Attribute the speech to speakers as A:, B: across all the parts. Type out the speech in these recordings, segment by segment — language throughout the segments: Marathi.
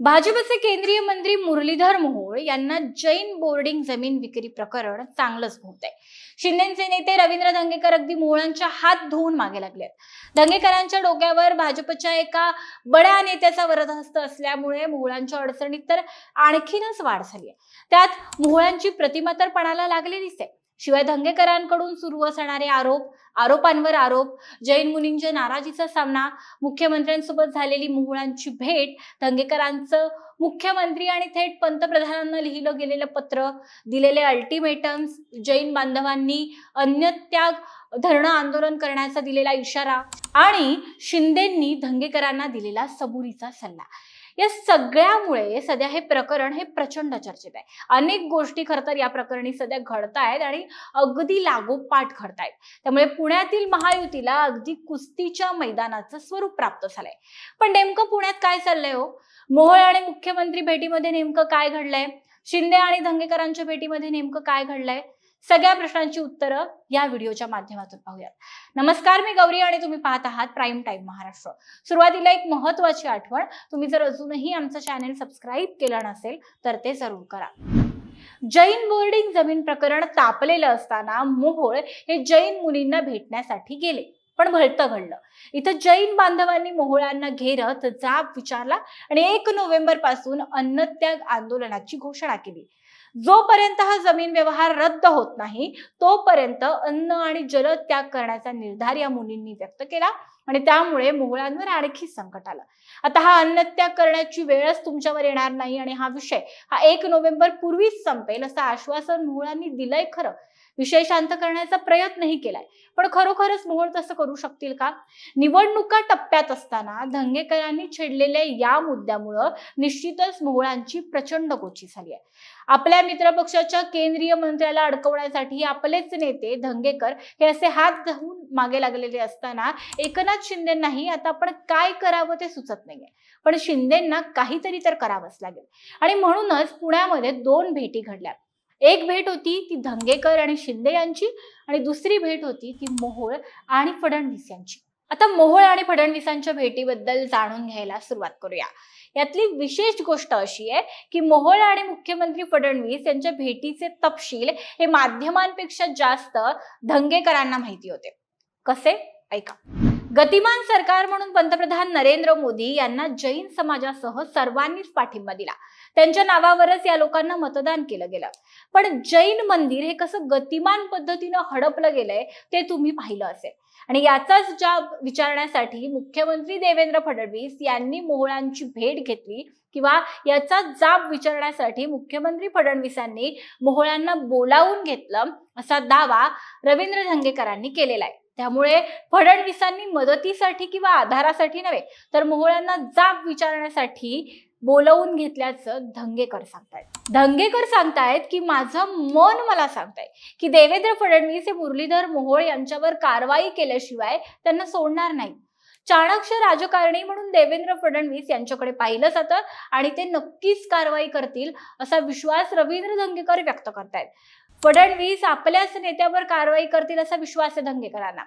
A: भाजपचे केंद्रीय मंत्री मुरलीधर मोहोळ यांना जैन बोर्डिंग जमीन विक्री प्रकरण चांगलंच भोवतंय शिंदेचे नेते रवींद्र धंगेकर अगदी मोहोळांच्या हात धुवून मागे लागले धंगेकरांच्या डोक्यावर भाजपच्या एका बड्या नेत्याचा वरदहस्त असल्यामुळे मोहोळांच्या अडचणीत तर आणखीनच वाढ झाली आहे त्यात मोहोळांची प्रतिमा तर पणाला लागलेलीच आहे. शिवाय धंगेकरांकडून सुरू असणारे आरोप आरोपांवर आरोप जैन मुनींच्या नाराजीचा सामना मुख्यमंत्र्यांसोबत झालेली मोहोळांची भेट धंगेकरांचं मुख्यमंत्री आणि थेट पंतप्रधानांना लिहिलं गेलेलं पत्र दिलेले अल्टिमेटम्स जैन बांधवांनी अन्नत्याग धरणं आंदोलन करण्याचा दिलेला इशारा आणि शिंदेंनी धंगेकरांना दिलेला सबुरीचा सल्ला. या सगळ्यामुळे सध्या हे प्रकरण हे प्रचंड चर्चेत आहे. अनेक गोष्टी खरं तर या प्रकरणी सध्या घडतायत आणि अगदी लागोपाठ घडतायत. त्यामुळे पुण्यातील महायुतीला अगदी कुस्तीच्या मैदानाचं स्वरूप प्राप्त झालंय. पण नेमकं पुण्यात काय चाललंय हो? मोहोळ आणि मुख्यमंत्री भेटीमध्ये नेमकं काय घडलंय? शिंदे आणि धंगेकरांच्या भेटीमध्ये नेमकं काय घडलंय? सगळ्या प्रश्नांची उत्तरं या व्हिडिओच्या माध्यमातून पाहूयात. नमस्कार मी गौरी आणि तुम्ही पाहत आहात प्राईम टाइम महाराष्ट्र. सुरुवातीला एक महत्वाची आठवण तुम्ही जर अजूनही आमचं चॅनेल सबस्क्राईब केलं नसेल तर ते जरूर करा. जैन बोर्डिंग जमीन प्रकरण तापलेलं असताना मोहोळ हे जैन मुलींना भेटण्यासाठी गेले पण भलतं घडलं. इथं जैन बांधवांनी मोहोळांना घेरत जाब विचारला आणि एक नोव्हेंबरपासून अन्नत्याग आंदोलनाची घोषणा केली. जोपर्यंत हा जमीन व्यवहार रद्द होत नाही तोपर्यंत अन्न आणि जल त्याग करण्याचा निर्धार या मुलींनी व्यक्त केला आणि त्यामुळे मोहळांवर आणखी संकट आलं. आता हा अन्नत्याग करण्याची वेळच तुमच्यावर येणार नाही आणि हा विषय हा एक नोव्हेंबर पूर्वीच संपेल असं आश्वासन मोहळांनी दिलंय खरं. विषय शांत करण्याचा प्रयत्नही केलाय. पण खरोखरच मोहोळ तसं करू शकतील का? निवडणुका टप्प्यात असताना धंगेकरांनी छेडलेल्या या मुद्द्यामुळं निश्चितच मोहोळांची प्रचंड गोची झाली आहे. आपल्या मित्रपक्षाच्या केंद्रीय मंत्र्याला अडकवण्यासाठी आपलेच नेते धंगेकर हे असे हात धुवून मागे लागलेले असताना एकनाथ शिंदेनाही आता आपण काय करावं ते सुचत नाहीये. पण शिंदेना काहीतरी तर करावंच लागेल. आणि म्हणूनच पुण्यामध्ये दोन भेटी घडल्या. एक भेट होती ती धंगेकर आणि शिंदे यांची आणि दुसरी भेट होती ती मोहोळ आणि फडणवीस यांची. आता मोहोळ आणि फडणवीसांच्या भेटीबद्दल जाणून घ्यायला सुरुवात करूया. यातली विशेष गोष्ट अशी आहे की मोहोळ आणि मुख्यमंत्री फडणवीस यांच्या भेटीचे तपशील हे माध्यमांपेक्षा जास्त धंगेकरांना माहिती होते. कसे? ऐका. गतिमान सरकार म्हणून पंतप्रधान नरेंद्र मोदी यांना जैन समाजासह सर्वांनीच पाठिंबा दिला. त्यांच्या नावावरच या लोकांना मतदान केलं गेलं. पण जैन मंदिर हे कसं गतिमान पद्धतीनं हडपलं गेलंय ते तुम्ही पाहिलं असेल. आणि याचाच जाब विचारण्यासाठी मुख्यमंत्री देवेंद्र फडणवीस यांनी मोहळांची भेट घेतली किंवा याचा जाब विचारण्यासाठी मुख्यमंत्री फडणवीसांनी मोहळांना बोलावून घेतलं असा दावा रवींद्र धंगेकरांनी केलेला आहे. त्यामुळे फडणवीसांनी मदतीसाठी किंवा आधारासाठी नव्हे तर मोहळांना जाब विचारण्यासाठी बोलवून घेतल्याचं धंगेकर सांगतायत. धंगेकर सांगतायत की माझं मन मला सांगताय की देवेंद्र फडणवीस हे मुरलीधर मोहोळ यांच्यावर कारवाई केल्याशिवाय त्यांना सोडणार नाही. चाणक्य राजकारणी म्हणून देवेंद्र फडणवीस यांच्याकडे पाहिलं जातं आणि ते नक्कीच कारवाई करतील असा विश्वास रवींद्र धंगेकर व्यक्त करतायत. फडणवीस आपल्याच नेत्यावर कारवाई करतील असा विश्वास आहे धंगेकरांना.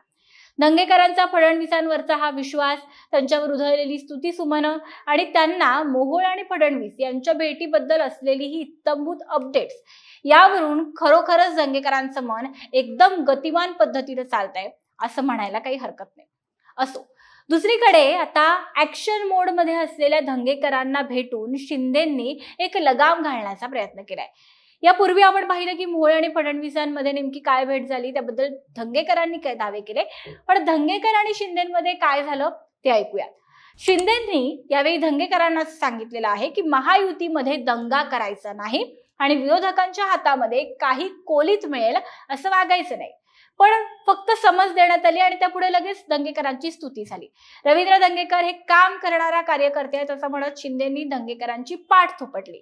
A: दंगेकरांचा फडणवीसांवरचा हा विश्वास त्यांच्यावर उधळलेली स्तुती सुमनं आणि त्यांना मोहोळ आणि फडणवीस यांच्या भेटीबद्दल असलेली ही इत्तंभूत अपडेट्स यावरून खरोखरच दंगेकरांचं मन एकदम गतिमान पद्धतीने चालत आहे असं म्हणायला काही हरकत नाही. असो दुसरीकडे आता ऍक्शन मोडमध्ये असलेल्या धंगेकरांना भेटून शिंदेंनी एक लगाम घालण्याचा प्रयत्न केलाय. यापूर्वी आपण पाहिलं की मोहोळ आणि फडणवीसांमध्ये नेमकी काय भेट झाली त्याबद्दल धंगेकरांनी काय दावे केले. पण धंगेकर आणि शिंदेमध्ये काय झालं ते ऐकूयात. शिंदेंनी यावेळी धंगेकरांना सांगितलेलं आहे की महायुतीमध्ये दंगा करायचा नाही आणि विरोधकांच्या हातामध्ये काही कोलीत मिळेल असं वागायचं नाही. पण फक्त समज देण्यात आली आणि त्यापुढे लगेच दंगेकरांची स्तुती झाली. रवींद्र दंगेकर हे काम करणारा कार्यकर्ते आहेत असं म्हणत शिंदेंनी दंगेकरांची पाठ थोपटली.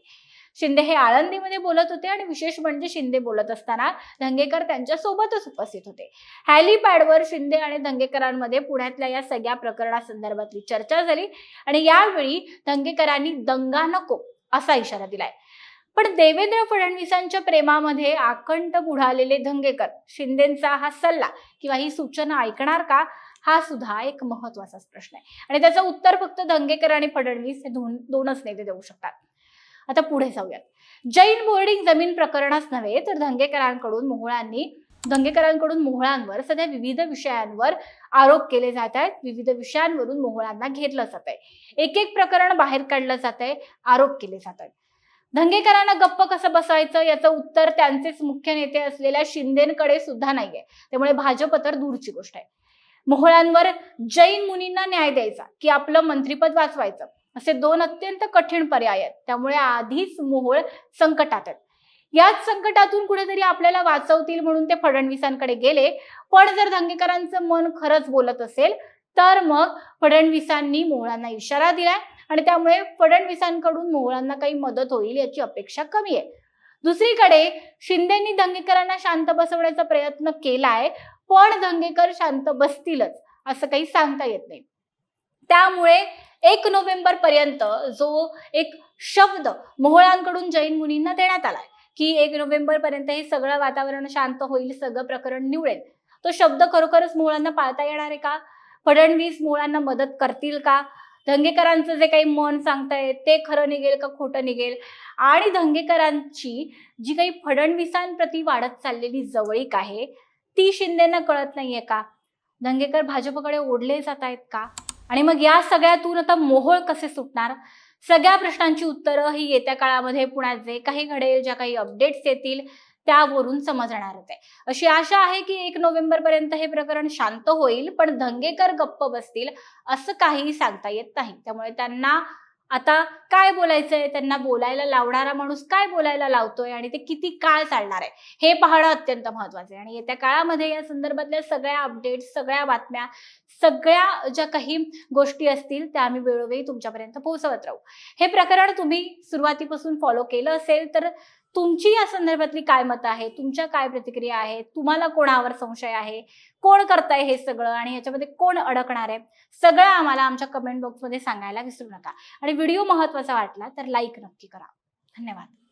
A: शिंदे हे आळंदीमध्ये बोलत होते आणि विशेष म्हणजे शिंदे बोलत असताना धंगेकर त्यांच्या सोबतच उपस्थित होते. हॅलीपॅडवर शिंदे आणि धंगेकरांमध्ये पुण्यातल्या या सगळ्या प्रकरणासंदर्भातली चर्चा झाली आणि यावेळी धंगेकरांनी दंगा नको असा इशारा दिलाय. पण देवेंद्र फडणवीसांच्या प्रेमामध्ये आकंठ बुडालेले धंगेकर शिंदेचा हा सल्ला किंवा ही सूचना ऐकणार का? हा सुद्धा एक महत्वाचाच प्रश्न आहे. आणि त्याचं उत्तर फक्त दंगेकर आणि फडणवीस हे दोन दोनच नेते देऊ शकतात. आता पुढे जाऊयात. जैन बोर्डिंग जमीन प्रकरणास नव्हे तर दंगेकरांकडून मोहळांनी दंगेकरांकडून मोहळांवर सध्या विविध विषयांवर आरोप केले जात आहेत. विविध विषयांवरून मोहळांना घेरलं जात आहे. एक एक प्रकरण बाहेर काढलं जात आहे आरोप केले जात आहेत. दंगेकरांना गप्प कसं बसवायचं याचं उत्तर त्यांचेच मुख्य नेते असलेल्या शिंदेकडे सुद्धा नाहीये. त्यामुळे भाजप तर दूरची गोष्ट आहे. मोहळांवर जैन मुनींना न्याय द्यायचा की आपलं मंत्रिपद वाचवायचं. असे दोन अत्यंत कठीण पर्याय आहेत. त्यामुळे आधीच मोहोळ संकटात आहेत. याच संकटातून कुठेतरी आपल्याला वाचवतील म्हणून ते फडणवीसांकडे गेले. पण जर दंगेकरांचं मन खरंच बोलत असेल तर मग फडणवीसांनी मोहळांना इशारा दिलाय आणि त्यामुळे फडणवीसांकडून मोहळांना काही मदत होईल याची अपेक्षा कमी आहे. दुसरीकडे शिंदेनी दंगेकरांना शांत बसवण्याचा प्रयत्न केलाय पण दंगेकर शांत बसतीलच असं काही सांगता येत नाही. त्यामुळे एक नोव्हेंबर पर्यंत जो एक शब्द मोहळांकडून जैन मुनींना देण्यात आलाय की एक नोव्हेंबर पर्यंत हे सगळं वातावरण शांत होईल सगळं प्रकरण निवडेल. तो शब्द खरोखरच मुळांना पाळता येणार आहे का? फडणवीस मुळांना मदत करतील का? धंगेकरांचं जे काही मन सांगताय ते खरं निघेल का खोटं निघेल? आणि धंगेकरांची जी काही फडणवीसांप्रती वाढत चाललेली जवळीक आहे ती शिंदेना कळत नाहीये का? दंगेकर भाजपकडे ओढले जात आहेत का? आणि मग या सगळ्यातून आता मोहोळ कसे सुटणार? सगळ्या प्रश्नांची उत्तरं ही येत्या काळामध्ये पुण्यात जे काही घडेल ज्या काही अपडेट्स येतील त्यावरून समजणारच आहे. अशी आशा आहे की एक नोव्हेंबर पर्यंत हे प्रकरण शांत होईल पण दंगेकर गप्प बसतील असं काही सांगता येत नाही. त्यामुळे त्यांना आता काय बोलायचंय? त्यांना बोलायला लावणारा माणूस काय बोलायला लावतोय? आणि ते किती काळ चालणार आहे? हे पाहणं अत्यंत महत्वाचं आहे. आणि येत्या काळामध्ये या संदर्भातल्या सगळ्या अपडेट्स सगळ्या बातम्या सगळ्या ज्या काही गोष्टी असतील त्या आम्ही वेळोवेळी तुमच्यापर्यंत पोहोचवत राहू. हे प्रकरण तुम्ही सुरुवातीपासून फॉलो केलं असेल तर तुमची या संदर्भातली काय मतं आहे? तुमच्या काय प्रतिक्रिया आहेत? तुम्हाला कोणावर संशय आहे? कोण करताय हे सगळं? आणि याच्यामध्ये कोण अडकणार आहे? सगळं आम्हाला आमच्या कमेंट बॉक्समध्ये सांगायला विसरू नका. आणि व्हिडिओ महत्त्वाचा वाटला तर लाईक नक्की करा. धन्यवाद.